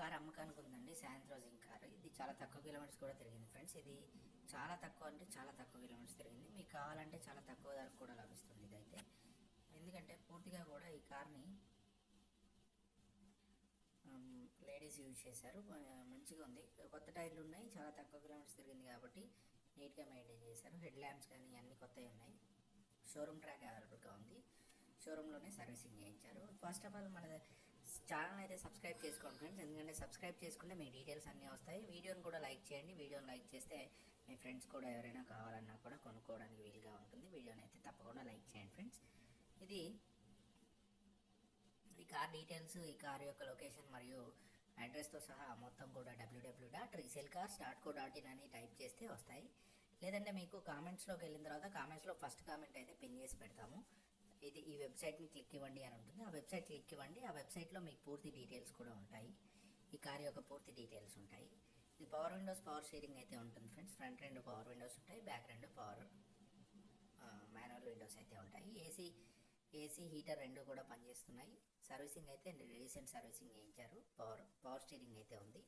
Car అమ్మకానికి ఉందండి శాంత్రోజింగ్ car ఇది చాలా తక్కువ కిలోమీటర్స్ కూడా తిరిగింది ఫ్రెండ్స్. ఇది చాలా తక్కువ అంటే చాలా తక్కువ కిలోమీటర్స్ తిరిగింది. మీకు కావాలంటే చాలా తక్కువ ధరకు కూడా లభిస్తుంది ఇదైతే. ఎందుకంటే పూర్తిగా కూడా ఈ కార్ని లేడీస్ యూజ్ చేశారు. మంచిగా ఉంది. కొత్త టైర్లు ఉన్నాయి చాలా తక్కువ కిలోమీటర్స్ తిరిగింది కాబట్టి నీట్గా మెయింటైన్ చేశారు. హెడ్ ల్యాంప్స్ కానీ అన్ని కొత్తవి ఉన్నాయి. షోరూమ్ ట్రాక్ అవైలబుల్గా ఉంది. షోరూంలోనే సర్వీసింగ్ చేయించారు. ఫస్ట్ ఆఫ్ ఆల్ మన ఛానల్ అయితే సబ్స్క్రైబ్ చేసుకోండి ఫ్రెండ్స్. ఎందుకంటే సబ్స్క్రైబ్ చేసుకుంటే మీ డీటెయిల్స్ అన్నీ వస్తాయి. వీడియోని కూడా లైక్ చేయండి. వీడియోని లైక్ చేస్తే మీ ఫ్రెండ్స్ కూడా ఎవరైనా కావాలన్నా కూడా కొనుక్కోవడానికి వీలుగా ఉంటుంది. వీడియోని అయితే తప్పకుండా లైక్ చేయండి ఫ్రెండ్స్. ఇది ఈ కార్ డీటెయిల్స్ ఈ కార్ యొక్క లొకేషన్ మరియు అడ్రస్తో సహా మొత్తం కూడా WW dot resale cars dot co dot in అని టైప్ చేస్తే వస్తాయి. లేదంటే మీకు కామెంట్స్లోకి వెళ్ళిన తర్వాత కామెంట్స్లో ఫస్ట్ కామెంట్ అయితే పిన్ చేసి పెడతాము. ఇది ఈ వెబ్సైట్ని క్లిక్ ఇవ్వండి అని ఉంటుంది. ఆ వెబ్సైట్ క్లిక్ ఇవ్వండి. ఆ వెబ్సైట్లో మీకు పూర్తి డీటెయిల్స్ కూడా ఉంటాయి. ఈ కార్ యొక్క పూర్తి డీటెయిల్స్ ఉంటాయి. ఇది పవర్ విండోస్ పవర్ షేరింగ్ అయితే ఉంటుంది ఫ్రెండ్స్ ఫ్రంట్ రెండు పవర్ విండోస్ ఉంటాయి. బ్యాక్ రెండు పవర్ మాన్యువల్ విండోస్ అయితే ఉంటాయి. ఏసీ ఏసీ హీటర్ రెండు కూడా పనిచేస్తున్నాయి. సర్వీసింగ్ అయితే రీసెంట్ సర్వీసింగ్ చేయించారు. పవర్ పవర్ స్టీరింగ్ అయితే ఉంది.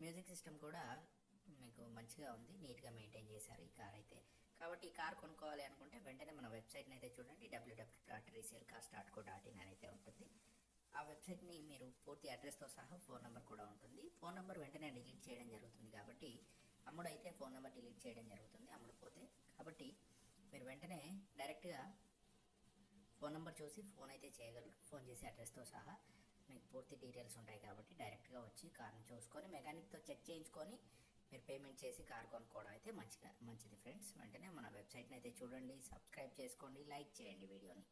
మ్యూజిక్ సిస్టమ్ కూడా మీకు మంచిగా ఉంది. నీట్గా మెయింటైన్ చేశారు. ఈ కార్ అయితే కాబట్టి ఈ కార్ కొనుక్కోవాలి అనుకుంటే వెంటనే మన వెబ్సైట్ని అయితే చూడండి. WW dot resale cars dot co dot in అయితే ఉంటుంది. ఆ వెబ్సైట్ని మీరు పూర్తి అడ్రస్తో సహా ఫోన్ నెంబర్ కూడా ఉంటుంది. ఫోన్ నెంబర్ వెంటనే డిలీట్ చేయడం జరుగుతుంది కాబట్టి అమ్ముడైతే ఫోన్ నెంబర్ డిలీట్ చేయడం జరుగుతుంది. అమ్ముడు పోతే కాబట్టి మీరు వెంటనే డైరెక్ట్గా ఫోన్ నెంబర్ చూసి ఫోన్ అయితే చేయగలరు. ఫోన్ చేసి అడ్రస్తో సహా మీకు పూర్తి డీటెయిల్స్ ఉంటాయి కాబట్టి డైరెక్ట్గా వచ్చి కార్ని చూసుకొని మెకానిక్తో చెక్ చేయించుకొని మీరు పేమెంట్ చేసి కార్ కొనుక్కోవడం అయితే మంచిగా మంచిది ఫ్రెండ్స్. వెంటనే వెబ్సైట్ని అయితే చూడండి సబ్స్క్రైబ్ చేసుకోండి లైక్ చేయండి వీడియోని.